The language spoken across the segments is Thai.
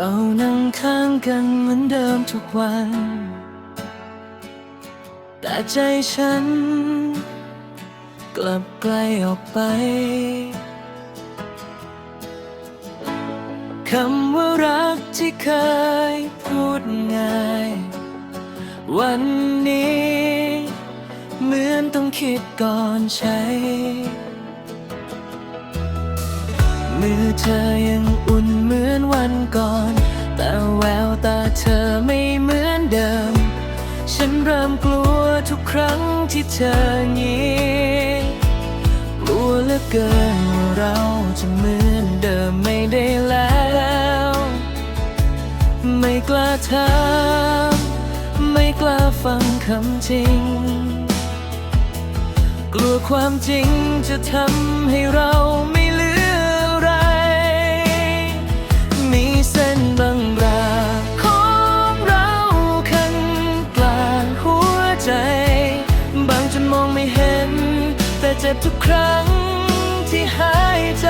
รานั่งข้างกันเหมือนเดิมทุกวัน แต่ใจฉัน กลับไกลออกไป คำว่ารักที่เคยพูดง่าย วันนี้ เหมือนต้องคิดก่อนใช้ มือเธอยังอุ่นเหมือนวันก่อน แต่แววตาเธอไม่เหมือนเดิม ฉันเริ่มกลัวทุกครั้งที่เธอเงียบกลัวเหลือเกินว่าเราจะเหมือนเดิมไม่ได้แล้ว ไม่กล้าถามไม่กล้าฟังคำจริง กลัวความจริงจะทำให้เราไม่ บทุกครั้งที่หายใจ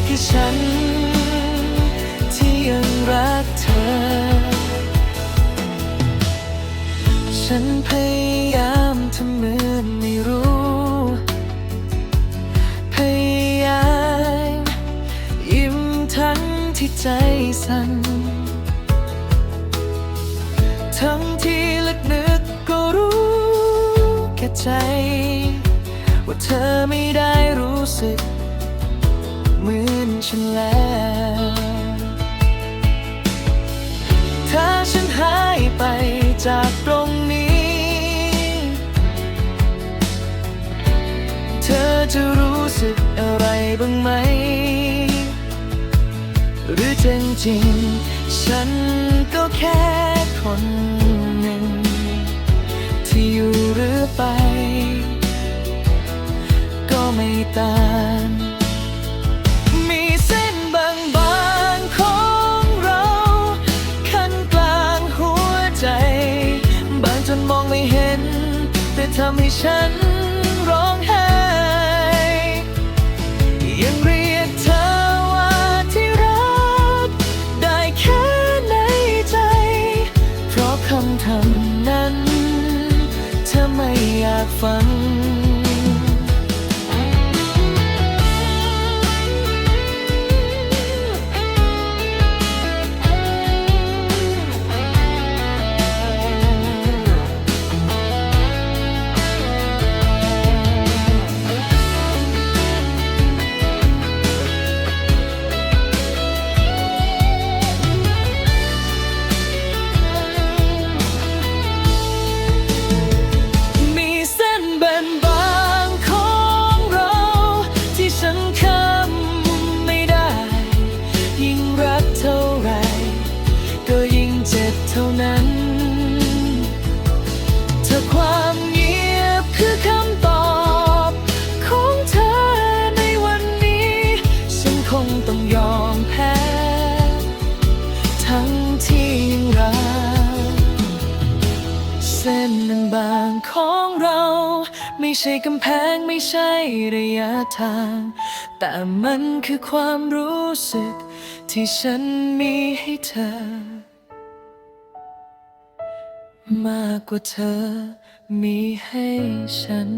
งเหลือแค่ฉัน ที่ยังรักเธอ ฉันพยายามทำเหมือนไม่รู้ พยายามยิ้มทั้งที่ใจสั่นทั้งที่ลึกนึกก็รู้แก่ใจ ว่าเธอไม่ได้รู้สึกเหมือน ฉันแล้วถ้าฉันหายไปจากตรงนี้ เธอจะรู้สึกอะไรบ้างไหม หรือจริงๆ ฉันก็แค่คนหนึ่ง ที่อยู่หรือไป ก็ไม่ต่าง ทำให้ฉันร้องไห้ยังเรียกเธอว่าที่รัก ได้แค่ในใจ เพราะคำทำนั้นเธอไม่อยากฟัง ที่ยังรักเส้นบางของเรา ไม่ใช่กำแพงไม่ใช่ระยะทาง แต่มันคือความรู้สึก ที่ฉันมีให้เธอ มากกว่าเธอมีให้ฉัน